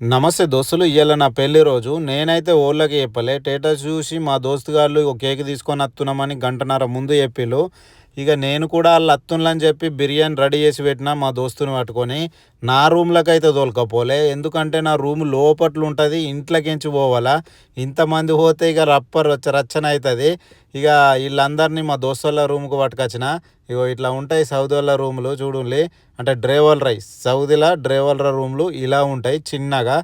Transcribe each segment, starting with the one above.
నమస్తే దోస్తులు ఇవాళ నా పెళ్ళి రోజు. నేనైతే ఓళ్ళకి చెప్పలే. టేటస్ చూసి మా దోస్తు గారు ఒక కేక్ తీసుకొని వస్తున్నామని గంటన్నర ముందు చెప్పిళ్ళు. ఇక నేను కూడా వాళ్ళు అత్తున్లని చెప్పి బిర్యానీ రెడీ చేసి పెట్టిన మా దోస్తుని పట్టుకొని. నా రూమ్లోకి అయితే తోలుకపోలే. ఎందుకంటే నా రూమ్ లోపట్లు ఉంటుంది ఇంట్లోకించి పోవాలా? ఇంతమంది పోతే ఇక రప్పర్ రచ్చ రచ్చన అవుతుంది ఇక వీళ్ళందరినీ మా దోస్తుల రూమ్కి పట్టుకొచ్చిన. ఇగో ఇట్లా ఉంటాయి సౌదీ వాళ్ళ రూములు చూడండి అంటే డ్రైవర్ రైస్ సౌదీలో డ్రైవర్ రూమ్లు ఇలా ఉంటాయి చిన్నగా.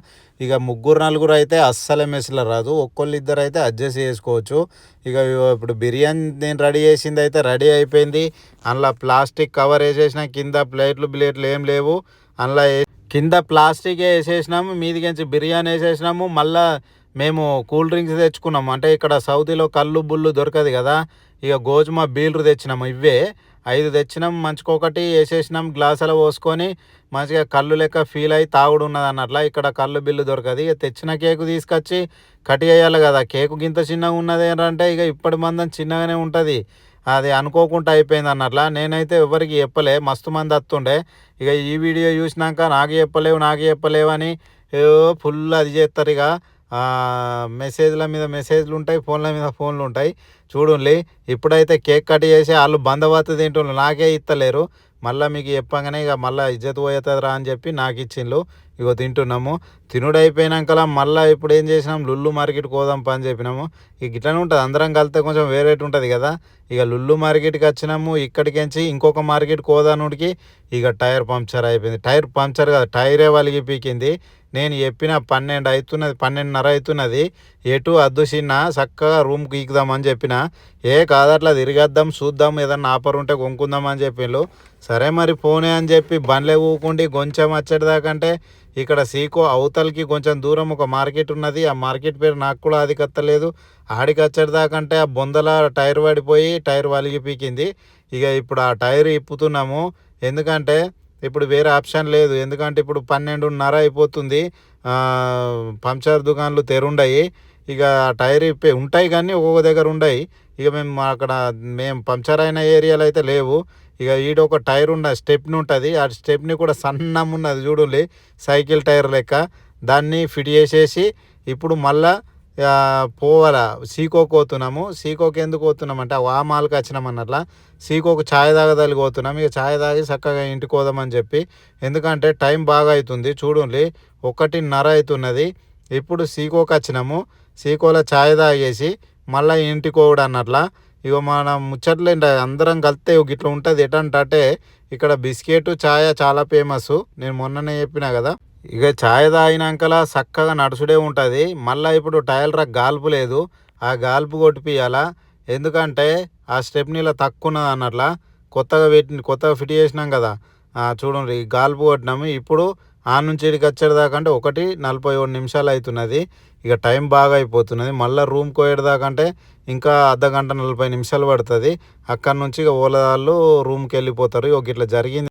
ఇక ముగ్గురు నలుగురు అయితే అస్సలే మెస్లో రాదు. ఒక్కళ్ళు ఇద్దరు అయితే అడ్జస్ట్ చేసుకోవచ్చు. ఇక ఇప్పుడు బిర్యానీ నేను రెడీ చేసింది అయితే రెడీ అయిపోయింది. అందులో ప్లాస్టిక్ కవర్ వేసేసిన కింద ప్లేట్లు ప్లేట్లు ఏం లేవు. అందులో కింద ప్లాస్టిక్ వేసేసినాము మీదికించి బిర్యానీ వేసేసినాము మళ్ళా మేము కూల్ డ్రింక్స్ తెచ్చుకున్నాము. అంటే ఇక్కడ సౌదీలో కళ్ళు బుల్లు దొరకదు కదా ఇక గోజుమ బీల్లు తెచ్చినాము ఇవే ఐదు తెచ్చినాం మంచికొకటి వేసేసినాం గ్లాసులో పోసుకొని మంచిగా కళ్ళు లెక్క ఫీల్ అయ్యి తాగుడు ఉన్నది అన్నట్ల ఇక్కడ కళ్ళు బిల్లు దొరకదు. ఇక తెచ్చిన కేకు తీసుకొచ్చి కట్ చేయాలి కదా కేకు గింత చిన్నగా ఉన్నది ఏంటంటే ఇక ఇప్పటి మందం చిన్నగానే ఉంటుంది. అది అనుకోకుండా అయిపోయింది అన్నట్ల. నేనైతే ఎవరికి చెప్పలే. మస్తు మంది వస్తుండే. ఇక ఈ వీడియో చూసినాక నాకు చెప్పలేవు నాకు చెప్పలేవు అని ఫుల్ అది చేస్తారు ఇక. మెసేజ్ల మీద మెసేజ్లు ఉంటాయి ఫోన్ల మీద ఫోన్లు ఉంటాయి. చూడండి ఇప్పుడైతే కేక్ కట్ చేసి వాళ్ళు బందవత్తు తింటుండ్రు నాకే ఇస్తలేరు మళ్ళీ మీకు చెప్పగానే ఇక మళ్ళీ ఇజ్జత్ పోతుందిరా అని చెప్పి నాకు ఇచ్చిండ్రు ఇగో తింటున్నాము. తినుడు మళ్ళీ ఇప్పుడు ఏం చేసినాం? లుల్లు మార్కెట్కి పోదాం పని చెప్పినాము. ఇక ఇట్లనే ఉంటుంది. అందరం కలిస్తే కొంచెం వేరేట్ ఉంటుంది కదా. ఇక లుల్లు మార్కెట్కి వచ్చినాము. ఇక్కడికించి ఇంకొక మార్కెట్ పోదానుడికి ఇక టైర్ పంక్చర్ అయిపోయింది. టైర్ పంక్చర్ కదా టైరే వలిగి పీకింది. నేను చెప్పిన పన్నెండు అవుతున్నది పన్నెండున్నర అవుతున్నది ఎటు అద్దు చిన్న చక్కగా రూమ్కి ఈకుదామని చెప్పిన. ఏ కాదట్లా తిరిగేద్దాం చూద్దాం ఏదన్నా ఆఫర్ ఉంటే కొనుక్కుందాం అని చెప్పిండ్రు సరే మరి పోనే అని చెప్పి బండ్లే ఊకుండి కొంచెం వచ్చేదాకంటే ఇక్కడ సీకో అవతలకి కొంచెం దూరం ఒక మార్కెట్ ఉన్నది. ఆ మార్కెట్ పేరు నాకు కూడా అది కత్తలేదు ఆడికి వచ్చేదాకంటే ఆ బొందల టైర్ పడిపోయి టైర్ వలిగి పీకింది. ఇక ఇప్పుడు ఆ టైర్ ఇప్పుతున్నాము. ఎందుకంటే ఇప్పుడు వేరే ఆప్షన్ లేదు. ఎందుకంటే ఇప్పుడు పన్నెండున్నర అయిపోతుంది. పంచర్ దుకాన్లు తెరుండయి. ఇక టైర్ ఇప్పే ఉంటాయి కానీ ఒక్కొక్క దగ్గర ఉండయి. ఇక మేము అక్కడ మేము పంచర్ అయిన ఏరియాలో అయితే లేవు. ఇక ఈడ ఒక టైర్ ఉన్న స్టెప్ని ఉంటుంది. ఆ స్టెప్ని కూడా సన్నం ఉన్నది చూడండి సైకిల్ టైర్ లెక్క. దాన్ని ఫిట్ చేసేసి ఇప్పుడు మళ్ళా పోవాలా సీకోకి పోతున్నాము. సీకోకి ఎందుకు పోతున్నాం అంటే ఆ మాల్కి వచ్చినాం అన్నట్ల. సీకోకు ఛాయ్ తాగదాలి పోతున్నాం. ఇక ఛాయ్ తాగి చక్కగా ఇంటికి పోదామని చెప్పి. ఎందుకంటే టైం బాగా అవుతుంది చూడండి ఒకటిన్నర అవుతున్నది. ఇప్పుడు సీకోకి వచ్చినాము సీకోలో ఛాయ్ తాగేసి మళ్ళీ ఇంటికి పోవడం అన్నట్ల ఇక మన ముచ్చట్లు అందరం కలిస్తే ఇట్లా ఉంటుంది. ఎటంటే ఇక్కడ బిస్కెట్ ఛాయ్ చాలా ఫేమస్. నేను మొన్ననే చెప్పిన కదా. ఇక ఛాయ్ తాగినాకలా చక్కగా నడుచుడే ఉంటుంది. మళ్ళీ ఇప్పుడు టైర్ గాల్పు లేదు. ఆ గాల్పు కొట్టిపియాలా ఎందుకంటే ఆ స్టెప్నీలో తక్కువ ఉన్నది అన్నట్ల కొత్తగా పెట్టి కొత్తగా ఫిట్ చేసినాం కదా. చూడండి గాల్పు కొట్టినాము ఇప్పుడు ఆ నుంచి ఇక్కడికి వచ్చేదాకా అంటే ఒకటి నలభై ఏడు నిమిషాలు అవుతున్నది. ఇక టైం బాగా అయిపోతున్నది. మళ్ళీ రూమ్ కోయడదాకంటే ఇంకా అర్ధ గంట నలభై నిమిషాలు పడుతుంది. అక్కడ నుంచి ఇక ఓలా వాళ్ళు రూమ్కి వెళ్ళిపోతారు. ఇక ఇట్లా జరిగింది.